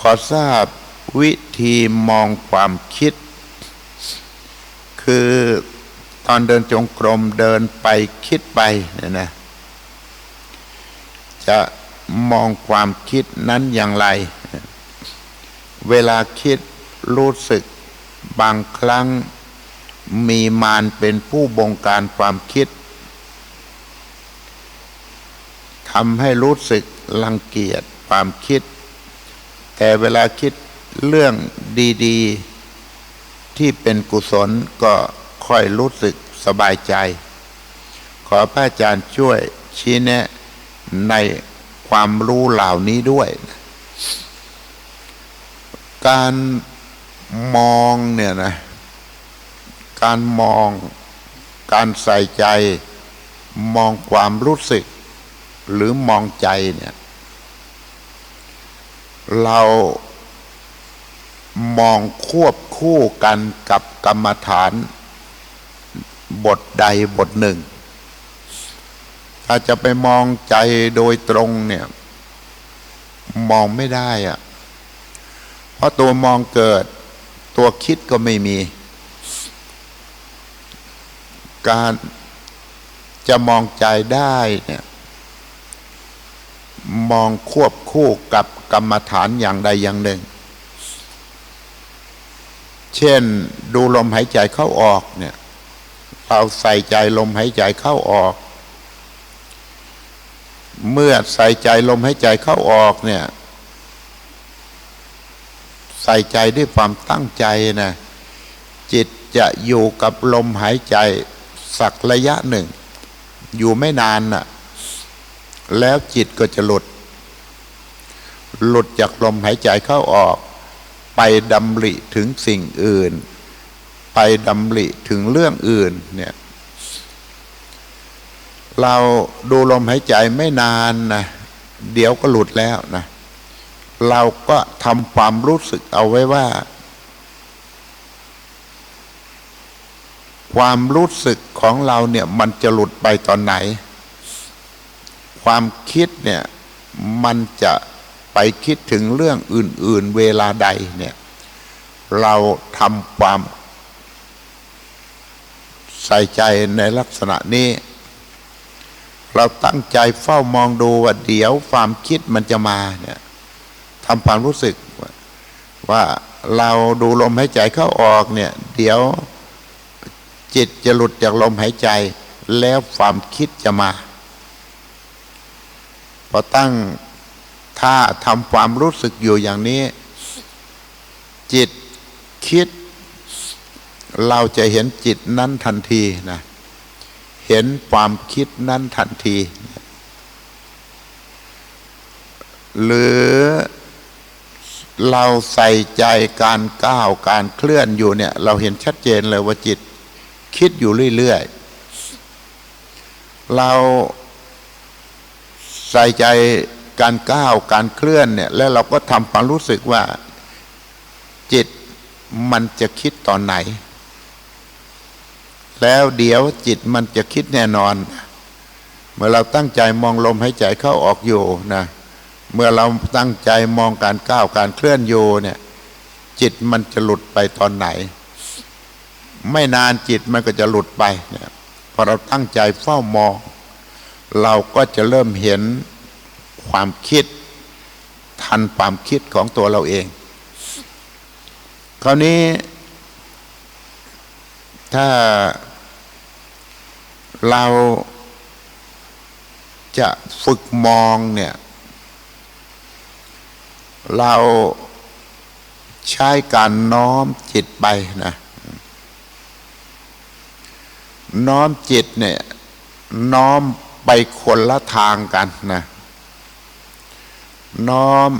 ขอทราบวิธีมองความคิด คือตอนเดินจงกรมเดินไปคิดไปเนี่ยนะ จะมองความคิดนั้นอย่างไร เวลาคิดรู้สึกบางครั้งมีมารเป็นผู้บงการความคิดทำให้รู้สึกรังเกียจความคิด แต่เวลาคิดเรื่องดี ๆ ที่เป็นกุศลก็ค่อยรู้สึกสบายใจ ขอพระอาจารย์ช่วยชี้แนะในความรู้เหล่านี้ด้วย การมองเนี่ยนะ การมองการใส่ใจ มองความรู้สึก หรือมองใจเนี่ย เรามองควบคู่กันกับกรรมฐานบทใดบทหนึ่ง ถ้าจะไปมองใจโดยตรงเนี่ย มองไม่ได้อะเพราะตัวมองเกิด ตัวคิดก็ไม่มี การจะมองใจได้เนี่ย มองควบคู่กับกรรมฐานอย่างใดอย่างหนึ่ง เช่นดูลมหายใจเข้าออกเนี่ยเราใส่ใจลมหายใจเข้าออก เมื่อใส่ใจลมหายใจเข้าออกเนี่ยใส่ใจด้วยความตั้งใจนะจิตจะอยู่กับลมหายใจสักระยะหนึ่ง อยู่ไม่นานน่ะ แล้วจิตก็จะหลุด หลุดจากลมหายใจเข้าออก ไปดำริถึงสิ่งอื่น ไปดำริถึงเรื่องอื่นเนี่ยเราดูลมหายใจไม่นานนะเดี๋ยวก็หลุดแล้วนะเราก็ทำความรู้สึกเอาไว้ว่า ความรู้สึกของเราเนี่ยมันจะหลุดไปตอนไหน ความคิดเนี่ยมันจะไปคิดถึงเรื่องอื่น ๆ เวลาใดเนี่ยเราทำความใส่ใจในลักษณะนี้ เราตั้งใจเฝ้ามองดูว่าเดี๋ยวความคิดมันจะมาเนี่ยทำความรู้สึกว่าเราดูลมหายใจเข้าออกเนี่ย เดี๋ยวจิตจะหลุดจากลมหายใจ แล้วความคิดจะมา พอตั้งถ้าทำความรู้สึกอยู่อย่างนี้ จิตคิด เราจะเห็นจิตนั้นทันทีนะเห็นความคิดนั้นทันที หรือเราใส่ใจการก้าวการเคลื่อนอยู่เนี่ย เราเห็นชัดเจนเลยว่าจิตคิดอยู่เรื่อยๆเรา ใส่ใจการก้าวการเคลื่อนเนี่ย แล้วเราก็ทำความรู้สึกว่า จิตมันจะคิดตอนไหน แล้วเดี๋ยวจิตมันจะคิดแน่นอน เมื่อเราตั้งใจมองลมหายใจเข้าออกอยู่นะเมื่อเราตั้งใจมองการก้าวการเคลื่อนอยู่เนี่ย จิตมันจะหลุดไปตอนไหน ไม่นานจิตมันก็จะหลุดไปเนี่ยพอเราตั้งใจเฝ้ามอง เราก็จะเริ่มเห็นความคิดทันความคิดของตัวเราเอง คราวนี้ ถ้าเราจะฝึกมองเนี่ย เราใช้การน้อมจิตไปนะน้อมจิตเนี่ย น้อม ไปคนละทางกันนะน้อม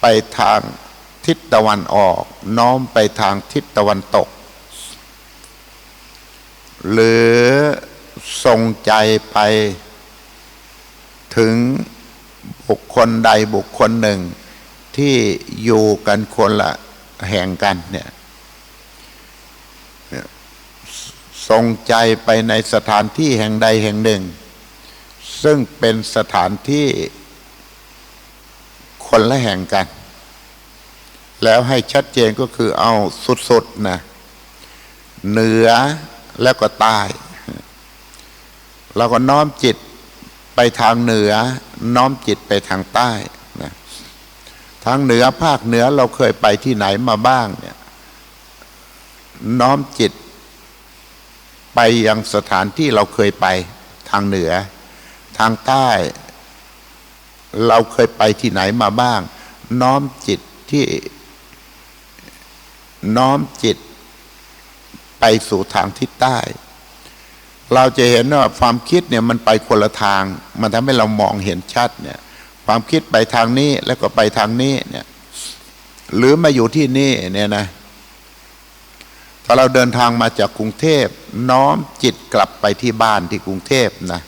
ไปทางทิศตะวันออก น้อมไปทางทิศตะวันตก หรือส่งใจไปถึงบุคคลใดบุคคลหนึ่ง ที่อยู่กันคนละแห่งกันเนี่ย ส่งใจไปในสถานที่แห่งใดแห่งหนึ่ง ซึ่งเป็นสถานที่คนละแห่งกัน แล้วให้ชัดเจนก็คือเอาสุดๆนะเหนือแล้วก็ใต้เราก็น้อมจิตไปทางเหนือ น้อมจิตไปทางใต้นะทางเหนือภาคเหนือเราเคยไปที่ไหนมาบ้างเนี่ย น้อมจิต ไปยังสถานที่เราเคยไปทางเหนือ ทางใต้ เราเคยไปที่ไหนมาบ้าง น้อมจิตที่น้อมจิตไปสู่ทางทิศใต้ เราจะเห็นว่าความคิดเนี่ยมันไปคนละทาง มันทำให้เรามองเห็นชัดเนี่ย ความคิดไปทางนี้แล้วก็ไปทางนี้เนี่ย หรือมาอยู่ที่นี่เนี่ยนะ ถ้าเราเดินทางมาจากกรุงเทพน้อมจิตกลับไปที่บ้านที่กรุงเทพนะ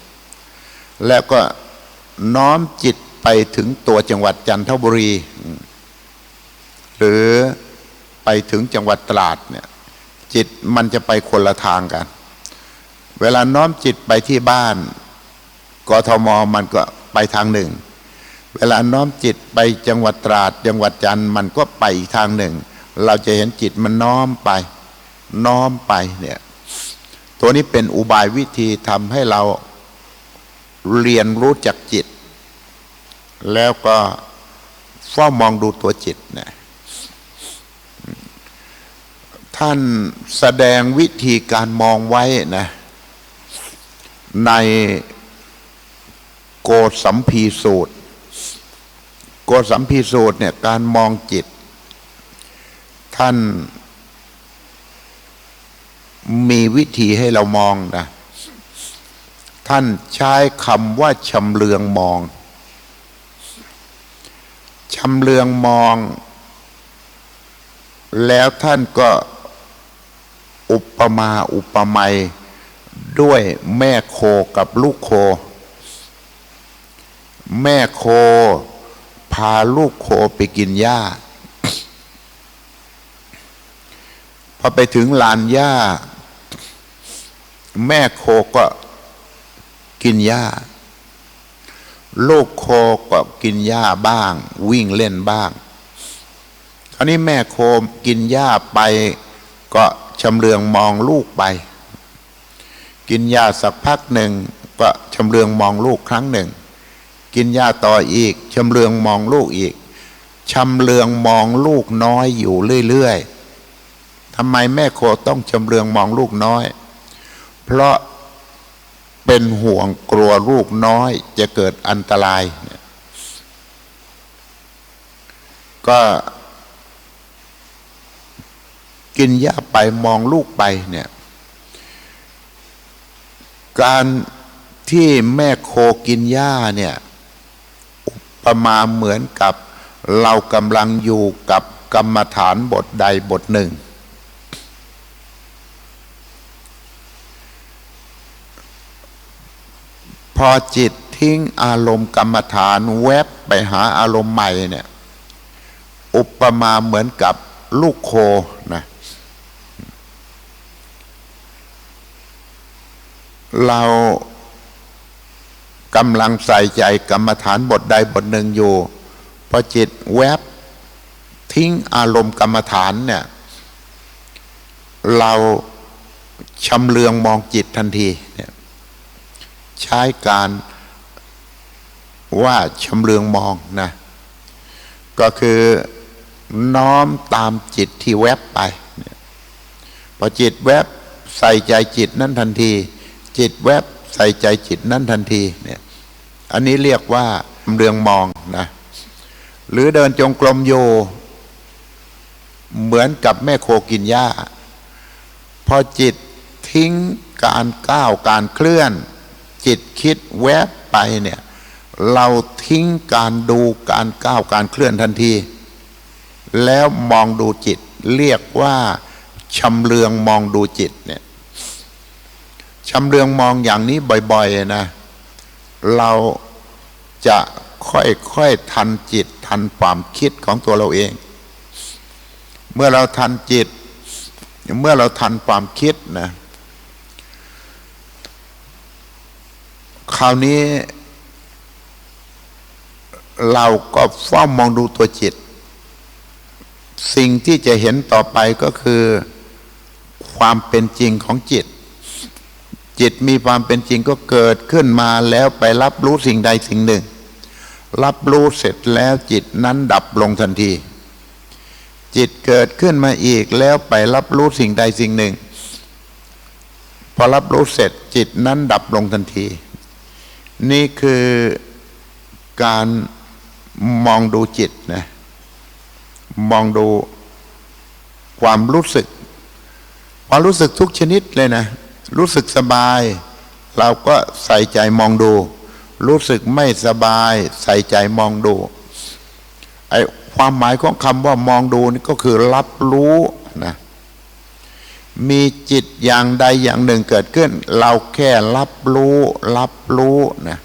แล้วก็น้อมจิตไปถึงตัวจังหวัดจันทบุรี หรือไปถึงจังหวัดตราดเนี่ยจิตมันจะไปคนละทางกัน เวลาน้อมจิตไปที่บ้านกทมมันก็ไปทางหนึ่ง เวลาน้อมจิตไปจังหวัดตราด จังหวัดจันทร์มันก็ไปอีกทางหนึ่ง เราจะเห็นจิตมันน้อมไป น้อมไปเนี่ยตัวนี้เป็นอุบายวิธีทำให้เราเรียนรู้จักจิต แล้วก็เฝ้ามองดูตัวจิตนะท่านแสดงวิธีการมองไว้นะ ในโกสัมพีสูตร โกสัมพีสูตรเนี่ยการมองจิต ท่าน มีวิธีให้เรามองนะท่านใช้คำว่าชำเลืองมองชำเลืองมอง แล้วท่านก็อุปมาอุปไมยด้วยแม่โคกับลูกโค แม่โค พาลูกโคไปกินหญ้าพอไปถึงลานหญ้า แม่โคก็กินหญ้า ลูกโคก็กินหญ้าบ้าง วิ่งเล่นบ้างคราวนี้แม่โคกินหญ้าไปก็ชำเลืองมองลูกไป กินหญ้าสักพักหนึ่งก็ชำเลืองมองลูกครั้งหนึ่ง กินหญ้าต่ออีกชำเลืองมองลูกอีกชำเลืองมองลูกน้อยอยู่เรื่อยๆทำไมแม่โคต้องชำเลืองมองลูกน้อย เพราะเป็นห่วงกลัวลูกน้อยจะเกิดอันตราย ก็กินหญ้าไปมองลูกไปเนี่ย การที่แม่โคกินหญ้าเนี่ยอุปมาเหมือนกับเรากำลังอยู่กับกรรมฐานบทใดบทหนึ่ง พอจิตทิ้งอารมณ์กรรมฐานแวบไปหาอารมณ์ใหม่เนี่ย อุปมาเหมือนกับลูกโคนะเรากำลังใส่ใจกรรมฐานบทใดบทหนึ่งอยู่ พอจิตแวบทิ้งอารมณ์กรรมฐานเนี่ย เราชำเลืองมองจิตทันทีเนี่ย ใช้การว่าชำเลืองมองนะ ก็คือน้อมตามจิตที่แวบไปพอจิตแวบใส่ใจจิตนั้นทันที จิตแวบใส่ใจจิตนั้นทันทีเนี่ยอันนี้เรียกว่าชำเลืองมองนะ หรือเดินจงกรมโย เหมือนกับแม่โคกินหญ้า พอจิตทิ้งการก้าวการเคลื่อน จิตคิดแวบไปเนี่ยเราทิ้งการดูการก้าวการเคลื่อนทันที แล้วมองดูจิต เรียกว่าชำเลืองมองดูจิตเนี่ยชำเลืองมองอย่างนี้บ่อยๆนะ เราจะค่อยๆทันจิต ทันความคิดของตัวเราเอง เมื่อเราทันจิต เมื่อเราทันความคิดนะ คราวนี้ เราก็เฝ้ามองดูตัวจิต สิ่งที่จะเห็นต่อไปก็คือ ความเป็นจริงของจิต จิตมีความเป็นจริงก็เกิดขึ้นมาแล้วไปรับรู้สิ่งใดสิ่งหนึ่ง รับรู้เสร็จแล้วจิตนั้นดับลงทันที จิตเกิดขึ้นมาอีกแล้วไปรับรู้สิ่งใดสิ่งหนึ่ง พอรับรู้เสร็จจิตนั้นดับลงทันที นี่คือการมองดูจิตนะมองดูความรู้สึก ความรู้สึกทุกชนิดเลยนะ รู้สึกสบาย เราก็ใส่ใจมองดู รู้สึกไม่สบาย ใส่ใจมองดูไอ้ความหมายของคำว่ามองดูนี่ก็คือรับรู้นะ มีจิตอย่างใดอย่างหนึ่งเกิดขึ้น เราแค่รับรู้ รับรู้นะ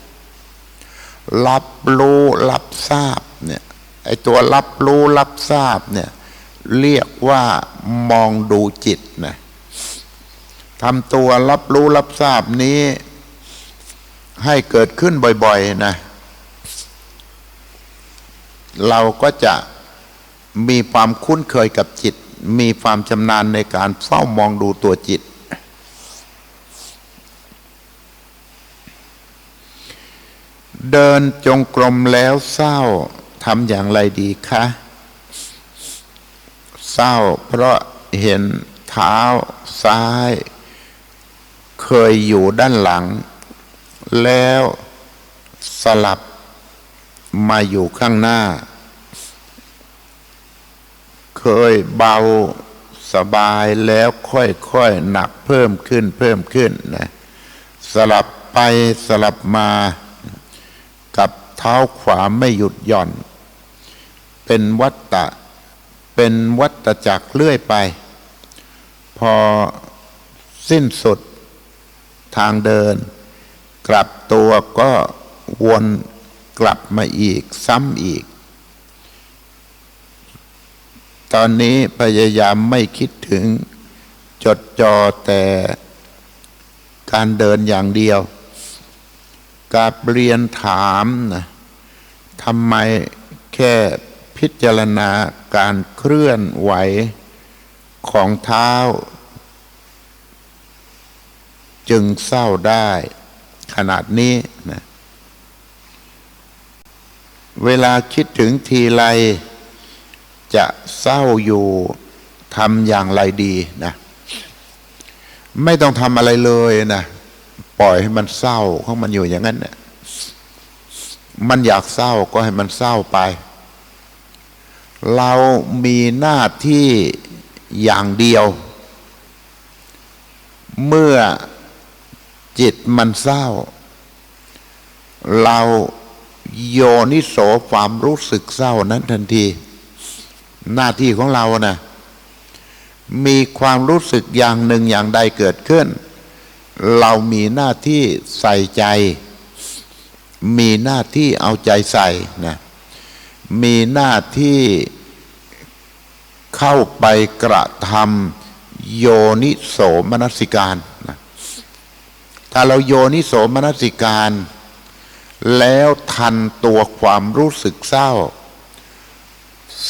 รับรู้รับทราบเนี่ยไอ้ตัวรับรู้รับทราบเนี่ยเรียกว่ามองดูจิตนะทำตัวรับรู้รับทราบนี้ ให้เกิดขึ้นบ่อยๆนะเราก็จะมีความคุ้นเคยกับจิต มีความชำนาญในการเฝ้ามองดูตัวจิต เดินจงกรมแล้วเศร้าทำอย่างไรดีคะเศร้าเพราะเห็นเท้าซ้าย เคยอยู่ด้านหลัง แล้วสลับมาอยู่ข้างหน้า เคยเบาสบายแล้วค่อยๆหนักเพิ่มขึ้นเพิ่มขึ้นนะสลับไปสลับมากับเท้าขวาไม่หยุดหย่อน เป็นวัตตะ เป็นวัตจักรเลื่อยไป พอสิ้นสุดทางเดิน กลับตัวก็วนกลับมาอีกซ้ำอีก ตอนนี้พยายามไม่คิดถึง จดจ่อแต่การเดินอย่างเดียวกาบเรียนถามนะทำไมแค่พิจารณาการเคลื่อนไหวของเท้า จึงเศร้าได้ขนาดนี้นะเวลาคิดถึงทีไร จะเศร้าอยู่ทำอย่างไรดีนะไม่ต้องทำอะไรเลยนะปล่อยให้มันเศร้าของมันอยู่อย่างนั้นเนี่ยมันอยากเศร้าก็ให้มันเศร้าไป เรามีหน้าที่อย่างเดียว เมื่อจิตมันเศร้า เราโยนิโสความรู้สึกเศร้านั้นทันที หน้าที่ของเรานะมีความรู้สึกอย่างหนึ่งอย่างใดเกิดขึ้น เรามีหน้าที่ใส่ใจ มีหน้าที่เอาใจใส่นะมีหน้าที่เข้าไปกระทำโยนิโสมนสิการนะถ้าเราโยนิโสมนสิการ แล้วทันตัวความรู้สึกเศร้า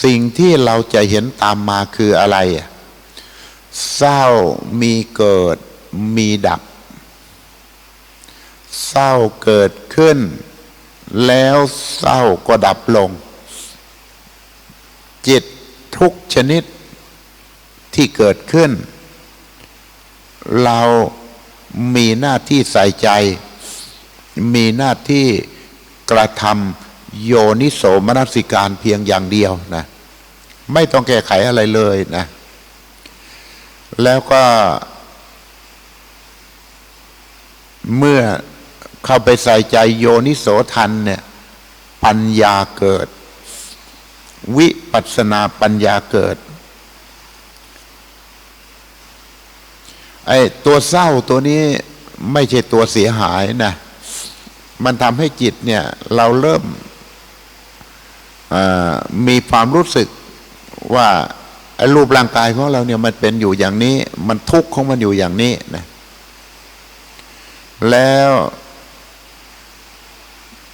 สิ่งที่เราจะเห็นตามมาคืออะไร เศร้ามีเกิดมีดับ เศร้าเกิดขึ้น แล้วเศร้าก็ดับลง จิตทุกชนิดที่เกิดขึ้น เรามีหน้าที่ใส่ใจ มีหน้าที่กระทำ โยนิโสมนสิการเพียงอย่างเดียวนะ ไม่ต้องแก้ไขอะไรเลยนะ แล้วก็ เมื่อเข้าไปใส่ใจโยนิโสทันเนี่ย ปัญญาเกิด วิปัสสนาปัญญาเกิดไอ้ตัวเศร้าตัวนี้ไม่ใช่ตัวเสียหายนะ มันทำให้จิตเนี่ย เราเริ่ม มีความรู้สึกว่ารูปร่างกายของเราเนี่ยมันเป็นอยู่อย่างนี้ มันทุกข์ของมันอยู่อย่างนี้นะแล้ว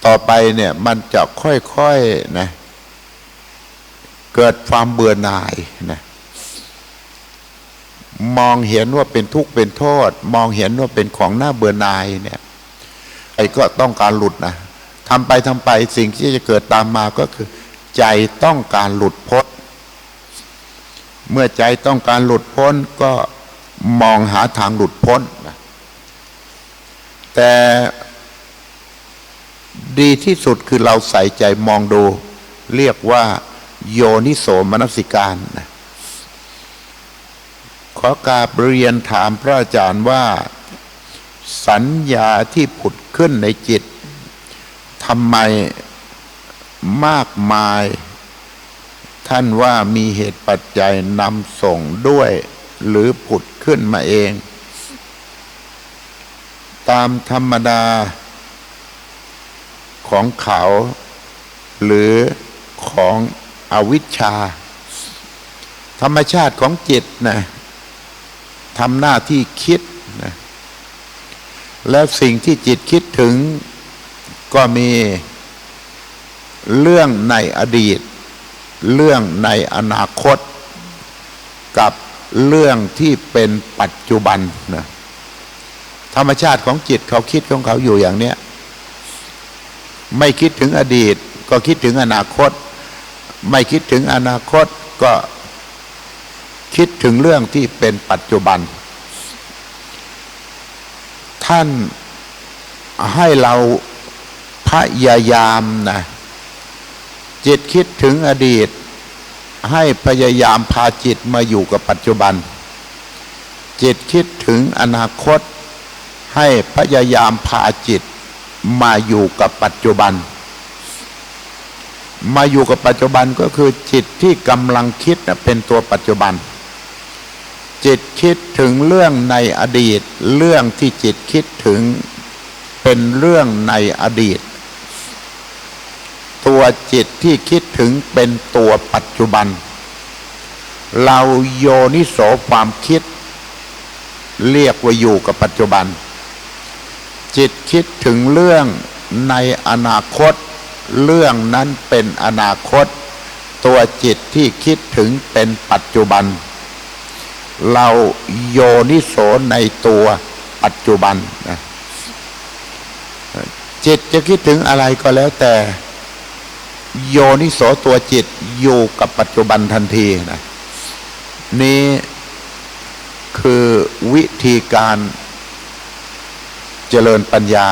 ต่อไปเนี่ยมันจะค่อยๆนะเกิดความเบื่อหน่ายนะมองเห็นว่าเป็นทุกข์เป็นโทษ มองเห็นว่าเป็นของน่าเบื่อหน่ายเนี่ยไอ้ก็ต้องการหลุดนะทำไปทำไปสิ่งที่จะเกิดตามมาก็คือ ใจต้องการหลุดพ้น เมื่อใจต้องการหลุดพ้นก็มองหาทางหลุดพ้นนะแต่ดีที่สุดคือเราใส่ใจมองดู เรียกว่า โยนิโสมนสิการนะขอกาบเรียนถามพระอาจารย์ว่า สัญญาที่ผุดขึ้นในจิตทำไม มากมาย ท่านว่ามีเหตุปัจจัยนำส่งด้วย หรือผุดขึ้นมาเอง ตามธรรมดาของเขา หรือของอวิชชา ธรรมชาติของจิตนะทำหน้าที่คิดนะแล้วสิ่งที่จิตคิดถึงก็มี เรื่องในอดีต เรื่องในอนาคต กับเรื่องที่เป็นปัจจุบันนะธรรมชาติของจิตเขาคิดของเขาอยู่อย่างเนี้ยไม่คิดถึงอดีต ก็คิดถึงอนาคต ไม่คิดถึงอนาคตก็คิดถึงเรื่องที่เป็นปัจจุบัน ท่านให้เราพยายามนะ จิตคิดถึงอดีต ให้พยายามพาจิตมาอยู่กับปัจจุบัน จิตคิดถึงอนาคต ให้พยายามพาจิตมาอยู่กับปัจจุบัน มาอยู่กับปัจจุบันก็คือจิตที่กำลังคิดเป็นตัวปัจจุบัน จิตคิดถึงเรื่องในอดีต เรื่องที่จิตคิดถึงเป็นเรื่องในอดีต ตัวจิตที่คิดถึงเป็นตัวปัจจุบัน เราโยนิโสความคิด เรียกว่าอยู่กับปัจจุบัน จิตคิดถึงเรื่องในอนาคต เรื่องนั้นเป็นอนาคต ตัวจิตที่คิดถึงเป็นปัจจุบัน เราโยนิโสในตัวปัจจุบันนะจิตจะคิดถึงอะไรก็แล้วแต่ โยนิโสตัวจิตอยู่กับปัจจุบันทันทีนะนี่คือวิธีการเจริญปัญญา